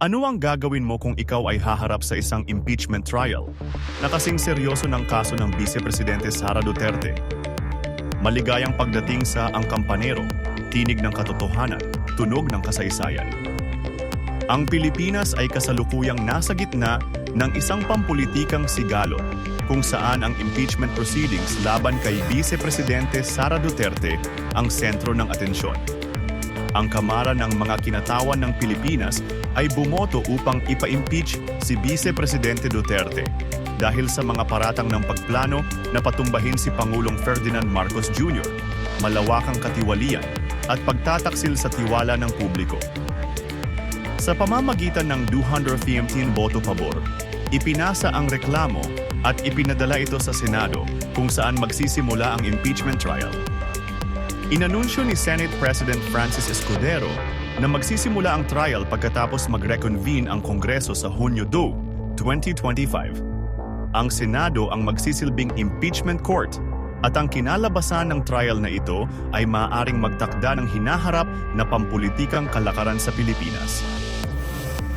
Ano ang gagawin mo kung ikaw ay haharap sa isang impeachment trial? Nakasing seryoso ng kaso ng Vice Presidente Sara Duterte. Maligayang pagdating sa Ang Kampanero, tinig ng katotohanan, tunog ng kasaysayan. Ang Pilipinas ay kasalukuyang nasa gitna ng isang pampulitikang sigalot kung saan ang impeachment proceedings laban kay Vice Presidente Sara Duterte ang sentro ng atensyon. Ang Kamara ng mga kinatawan ng Pilipinas ay bumoto upang ipa-impeach si Vice Presidente Duterte dahil sa mga paratang ng pagplano na patumbahin si Pangulong Ferdinand Marcos Jr., malawakang katiwalian at pagtataksil sa tiwala ng publiko. Sa pamamagitan ng 215 boto pabor, ipinasa ang reklamo at ipinadala ito sa Senado kung saan magsisimula ang impeachment trial. Inanunsyo ni Senate President Francis Escudero na magsisimula ang trial pagkatapos mag-reconvene ang Kongreso sa Hunyo 2, 2025. Ang Senado ang magsisilbing impeachment court at ang kinalabasan ng trial na ito ay maaaring magtakda ng hinaharap na pampulitikang kalakaran sa Pilipinas.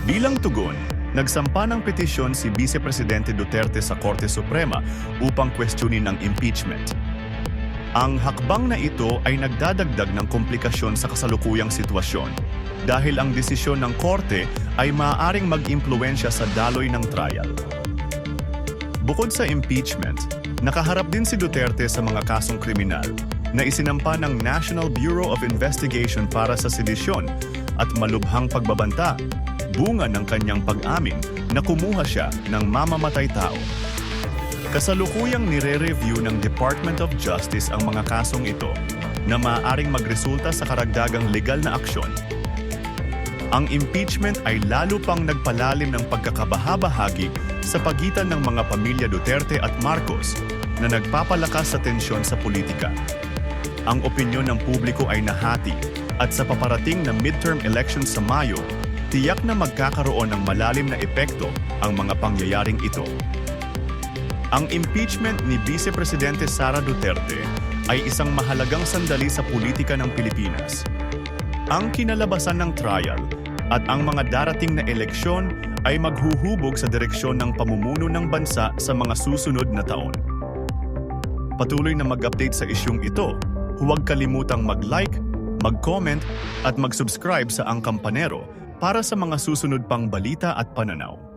Bilang tugon, nagsampa ng petisyon si Vice Presidente Duterte sa Korte Suprema upang questionin ang impeachment. Ang hakbang na ito ay nagdadagdag ng komplikasyon sa kasalukuyang sitwasyon dahil ang desisyon ng korte ay maaaring mag-impluensya sa daloy ng trial. Bukod sa impeachment, nakaharap din si Duterte sa mga kasong kriminal na isinampa ng National Bureau of Investigation para sa sedisyon at malubhang pagbabanta, bunga ng kanyang pag-amin na kumuha siya ng mamamatay tao. Kasalukuyang nire-review ng Department of Justice ang mga kasong ito na maaaring magresulta sa karagdagang legal na aksyon. Ang impeachment ay lalo pang nagpalalim ng pagkakabahabahagi sa pagitan ng mga pamilya Duterte at Marcos na nagpapalakas sa tensyon sa politika. Ang opinyon ng publiko ay nahati at sa paparating na midterm elections sa Mayo, tiyak na magkakaroon ng malalim na epekto ang mga pangyayaring ito. Ang impeachment ni Vice Presidente Sara Duterte ay isang mahalagang sandali sa politika ng Pilipinas. Ang kinalabasan ng trial at ang mga darating na eleksyon ay maghuhubog sa direksyon ng pamumuno ng bansa sa mga susunod na taon. Patuloy na mag-update sa isyong ito. Huwag kalimutang mag-like, mag-comment at mag-subscribe sa Ang Kampanero para sa mga susunod pang balita at pananaw.